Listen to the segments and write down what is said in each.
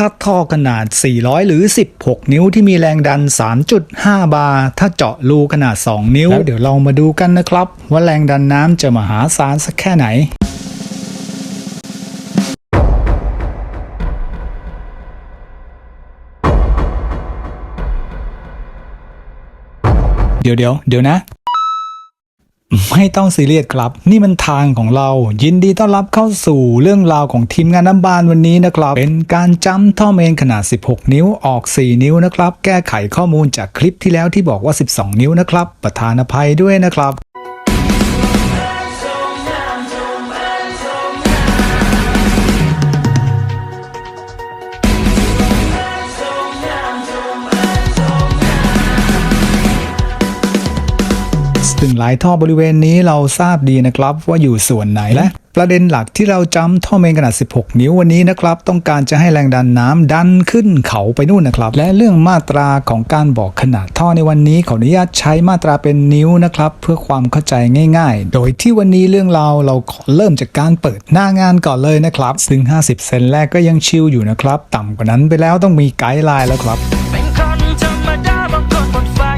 ถ้าท่อขนาด 400 หรือ 16 นิ้วที่มีแรงดัน 3.5 บาร์ ถ้าเจาะรูขนาด 2 นิ้ว แล้วเดี๋ยวเรามาดูกันนะครับ ว่าแรงดันน้ำจะมหาศาลสักแค่ไหนเดี๋ยวเดี๋ยวเดี๋ยวนะ ไม่ต้องซีเรียสครับ นี่มันทางของเรา ยินดีต้อนรับเข้าสู่เรื่องราวของทีมงานน้ำบานวันนี้นะครับ เป็นการจำท่อเมนขนาด 16 นิ้วออก 4 นิ้วนะครับ แก้ไขข้อมูลจากคลิปที่แล้วที่บอกว่า 12 นิ้วนะครับ ประธานอภัยด้วยนะครับึงหลายท่อบริเวณนี้เราทราบดีนะครับว่าอยู่ส่วนไหนและประเด็นหลักที่เราจำท่อเมนขนาด 16 นิ้ววันนี้นะครับ ต้องการจะให้แรงดันน้ำดันขึ้นเขาไปนู่นนะครับ และเรื่องมาตราของการบอกขนาดท่อในวันนี้ขออนุญาตใช้มาตราเป็นนิ้วนะครับ เพื่อความเข้าใจง่าย ๆ โดยที่วันนี้เรื่องราวเราขอเริ่มจากการเปิดหน้างานก่อนเลยนะครับ ซึ่ง 50 เซนแรกก็ยังชิลอยู่นะครับ ต่ำกว่านั้นไปแล้วต้องมีไกด์ไลน์แล้วครับเป็นคนธรรมดาบางคนบนฟ้า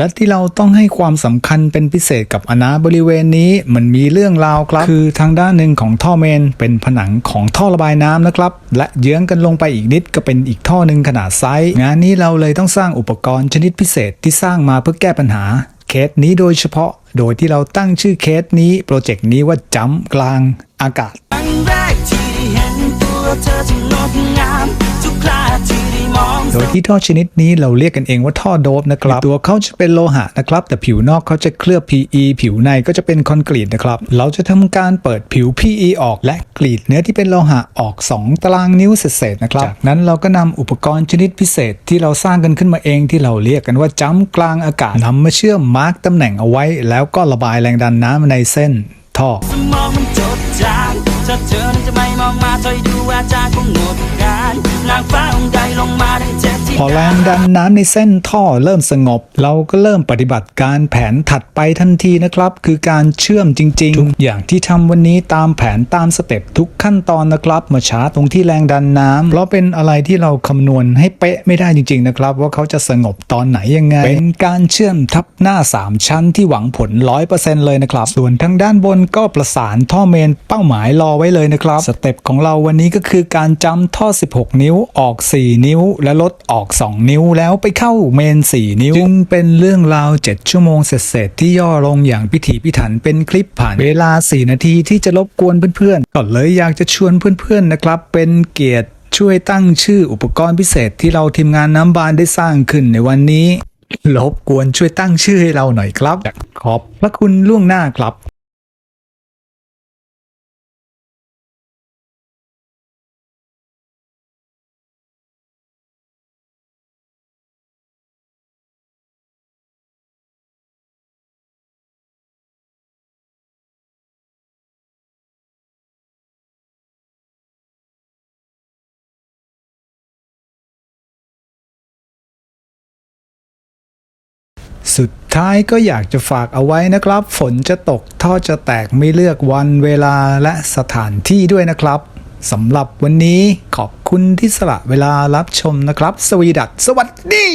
และที่เราต้องให้ความสำคัญเป็นพิเศษกับอนาบริเวณนี้มันมีเรื่องราวครับ คือทางด้านหนึ่งของท่อเมน เป็นผนังของท่อระบายน้ำนะครับ และเยื้องกันลงไปอีกนิดก็เป็นอีกท่อหนึ่งขนาดไซส์งานนี้เราเลยต้องสร้างอุปกรณ์ชนิดพิเศษที่สร้างมาเพื่อแก้ปัญหาเคสนี้โดยเฉพาะ โดยที่เราตั้งชื่อเคสนี้โปรเจกต์นี้ว่าจัมกลางอากาศ ครั้งแรกที่ได้เห็นตัวเธอที่งดงามทุกคราที่ได้มองโดยที่ท่อชนิดนี้เราเรียกกันเองว่าท่อโดบนะครับ ตัวเขาจะเป็นโลหะนะครับ แต่ผิวนอกเขาจะเคลือบ PE ผิวในก็จะเป็นคอนกรีตนะครับ เราจะทำการเปิดผิว PE ออกและกรีดเนื้อที่เป็นโลหะออก 2 ตารางนิ้วเศษๆนะครับ จากนั้นเราก็นำอุปกรณ์ชนิดพิเศษที่เราสร้างกันขึ้นมาเองที่เราเรียกกันว่าจัมป์กลางอากาศนำมาเชื่อมมาร์กตำแหน่งเอาไว้ แล้วก็ระบายแรงดันน้ำในเส้นท่อ ถ้าเธอนั้นจะไม่มองมาถอยดูอาจารย์คงหมดการนางฟ้าองค์ใดลงมาดังเจ็บที่พอแรงดันน้ำในเส้นท่อเริ่มสงบ เราก็เริ่มปฏิบัติการแผนถัดไปทันทีนะครับ คือการเชื่อมจริง ๆ ทุกอย่างที่ทำวันนี้ตามแผนตามสเต็ปทุกขั้นตอนนะครับ มาช้าตรงที่แรงดันน้ำเพราะเป็นอะไรที่เราคำนวณให้เป๊ะไม่ได้จริง ๆ นะครับ ว่าเขาจะสงบตอนไหนยังไง เป็นการเชื่อมทับหน้า 3 ชั้นที่หวังผล 100%เลยนะครับ ส่วนทางด้านบนก็ประสานท่อเมนเป้าหมายรอไว้เลยนะครับ สเต็ปของเราวันนี้ก็คือการจำท่อ 16 นิ้วออก 4 นิ้ว และลดออก 2 นิ้วแล้วไปเข้าเมน 4 นิ้ว จึงเป็นเรื่องราว 7 ชั่วโมงเสร็จๆที่ย่อลงอย่างพิถีพิถันเป็นคลิปผ่านเวลา 4 นาทีที่จะรบกวนเพื่อนๆก็เลยอยากจะชวนเพื่อนๆนะครับ เป็นเกียรติช่วยตั้งชื่ออุปกรณ์พิเศษที่เราทีมงานน้ำบานได้สร้างขึ้นในวันนี้รบกวนช่วยตั้งชื่อให้เราหน่อยครับ ขอบพระคุณล่วงหน้าครับ สุดท้ายก็อยากจะฝากเอาไว้นะครับ ฝนจะตกท่อจะแตกไม่เลือกวันเวลาและสถานที่ด้วยนะครับสำหรับวันนี้ขอบคุณที่สละเวลารับชมนะครับ สวีดัสสวัสดี